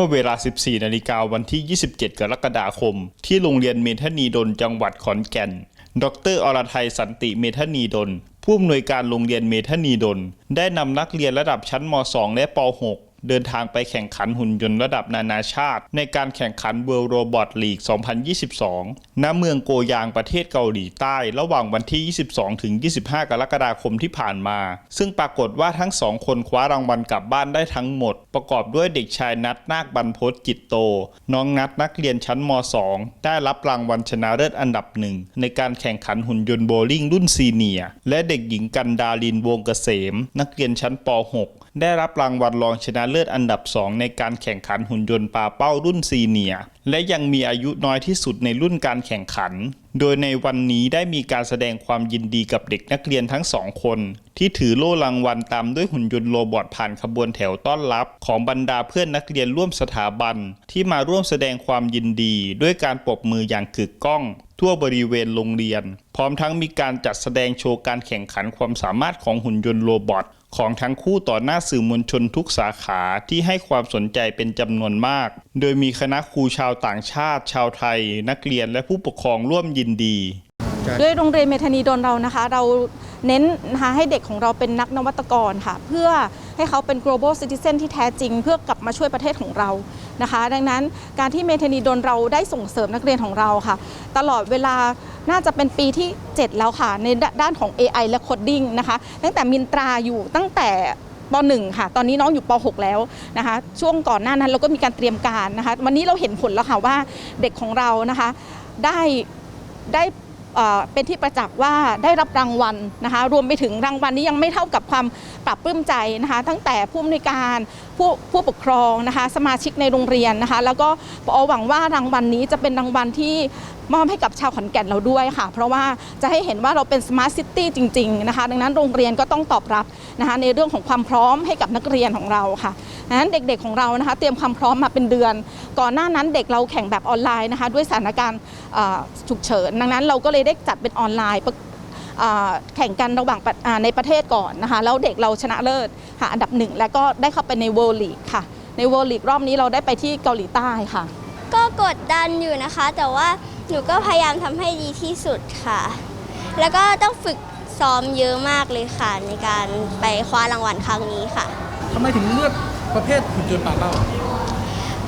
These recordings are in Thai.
มื่อเวลา 14 นาฬิกาวันที่ 27 กรกฎาคม ที่โรงเรียนเมธานีดลจังหวัดขอนแก่น ดรอรไทยสันติเมธานีดล ผู้อำนวยการโรงเรียนเมธานีดล ได้นำนักเรียนระดับชั้นม 2 และป .6 เดินทางไปแข่งขันหุ่นยนต์ระดับนานาชาติ ในการแข่งขัน World Robot League 2022 ณ เมืองโกยางประเทศเกาหลีใต้ ระหว่างวันที่ 22 ถึง 25 กรกฎาคมที่ผ่านมา ซึ่งปรากฏว่าทั้งสองคนคว้ารางวัลกลับบ้านได้ทั้งหมด ประกอบด้วยเด็กชายนัทนาคบรรพตจิตโต น้องนัทนักเรียนชั้นม 2 ได้รับรางวัลชนะเลิศอันดับหนึ่งในการแข่งขันหุ่นยนต์โบลิ่งรุ่นซีเนียและเด็กหญิงกันดาลินวงเกษม นักเรียนชั้นป .6 ได้รับรางวัลรองชนะเลิศอันดับ 2 ในการแข่งขันหุ่นยนต์ปาเป้ารุ่นซีเนียและยังมีอายุน้อยที่สุดในรุ่นการแข่งขัน โดยในวันนี้ได้มีการแสดงความยินดีกับเด็กนักเรียนทั้งสองคน ที่ถือโล่รางวัลตามด้วยหุ่นยนต์โรบอทผ่านขบวนแถวต้อนรับ ของบรรดาเพื่อนนักเรียนร่วมสถาบัน ที่มาร่วมแสดงความยินดี ด้วยการปรบมืออย่างกึกก้อง ทั่วบริเวณโรงเรียน พร้อมทั้งมีการจัดแสดงโชว์การแข่งขันความสามารถของหุ่นยนต์โรบอท ของทั้งคู่ต่อหน้าสื่อมวลชนทุกสาขาที่ให้ความสนใจเป็นจำนวนมาก โดยมีคณะครูชาวต่างชาติ ชาวไทย นักเรียนและผู้ปกครองร่วมยินดี ด้วยโรงเรียนเมธานีดนเรานะคะ เราเน้นนะคะให้เด็กของเราเป็นนักนวัตกรค่ะ เพื่อให้เขาเป็น global citizen ที่แท้จริง เพื่อกลับมาช่วยประเทศของเรา นะคะ ดังนั้นการที่เมธานีดลเราได้ส่งเสริมนักเรียนของเราค่ะ ตลอดเวลาน่าจะเป็นปีที่ 7 แล้วค่ะ ในด้านของ AI และ coding นะคะ ตั้งแต่มินตราอยู่ตั้งแต่ป .1 ค่ะ ตอนนี้น้องอยู่ป .6 แล้วนะคะ ช่วงก่อนหน้านั้นเราก็มีการเตรียมการนะคะ วันนี้เราเห็นผลแล้วค่ะว่าเด็กของเรานะคะ ได้ได้ เป็นที่ประจักษ์ว่าได้รับรางวัลนะคะรวมไปถึงรางวัลนี้ยังไม่เท่ากับความปรับปลื้มใจนะคะตั้งแต่ผู้อำนวยการผู้ผู้ปกครองนะคะสมาชิกในโรงเรียนนะคะแล้วก็ปอหวังว่ารางวัลนี้จะเป็นรางวัลที่มอบให้กับชาวขอนแก่นเราด้วยค่ะ เพราะว่าจะให้เห็นว่าเราเป็นสมาร์ทซิตี้จริงๆนะคะดังนั้นโรงเรียนก็ต้องตอบรับนะคะในเรื่องของความพร้อมให้กับนักเรียนของเราค่ะดังนั้นเด็กๆของเรานะคะเตรียมความพร้อมมาเป็นเดือน ก่อนหน้านั้นเด็กเราแข่งแบบออนไลน์นะคะด้วยสถานการณ์ ฉุกเฉิน ดังนั้นเราก็เลยได้จัดเป็นออนไลน์ประอ่าแข่งกันระหว่างประอ่าในประเทศก่อนนะคะแล้วเด็กเราชนะเลิศค่ะอันดับหนึ่งแล้วก็ได้เข้าไปใน World League ค่ะ ใน World League รอบนี้เราได้ไปที่เกาหลีใต้ค่ะ ก็กดดันอยู่นะคะ แต่ว่าหนูก็พยายามทำให้ดีที่สุดค่ะ แล้วก็ต้องฝึกซ้อมเยอะมากเลยค่ะ ในการไปคว้ารางวัลครั้งนี้ค่ะทำไมถึงเลือกประเภทหุ่นยนต์ป่าเป้า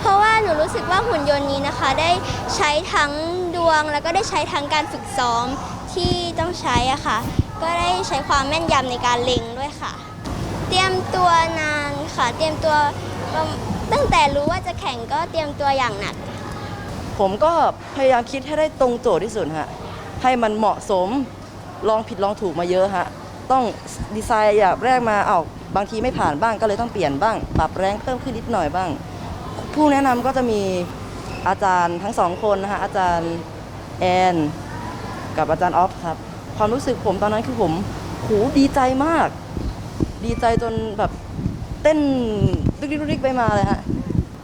เพราะว่าหนูรู้สึกว่าหุ่นยนต์นี้นะคะ ได้ใช้ทั้งด วง แล้วก็ได้ใช้ทั้งการฝึกซ้อมที่ต้องใช้อะค่ะ ก็ได้ใช้ความแม่นยำในการเล็งด้วยค่ะ เตรียมตัวนานค่ะ เตรียมตัวตั้งแต่รู้ว่าจะแข่งก็เตรียมตัวอย่างหนัก ผมก็พยายามคิดให้ได้ตรงโจทย์ที่สุดฮะให้มันเหมาะสมลองผิดลองถูกมาเยอะฮะต้องดีไซน์อย่างแรกมาเอาบางทีไม่ผ่านบ้างก็เลยต้องเปลี่ยนบ้าง ปรับแรงเพิ่มขึ้นนิดหน่อยบ้าง ผู้แนะนำก็จะมี อาจารย์ทั้งสองคนนะฮะอาจารย์แอนกับอาจารย์ออฟครับ ความรู้สึกผมตอนนั้นคือผมโหดีใจมาก ดีใจจนแบบเต้นดุกดิกไปมาเลยฮะ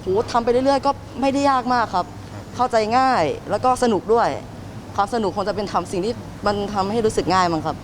โหทำไปเรื่อยๆ ก็ไม่ได้ยากมากครับ เข้าใจง่ายแล้วก็สนุกด้วย ความสนุกคงจะเป็นทำสิ่งที่มันทำให้รู้สึกง่ายมั้งครับ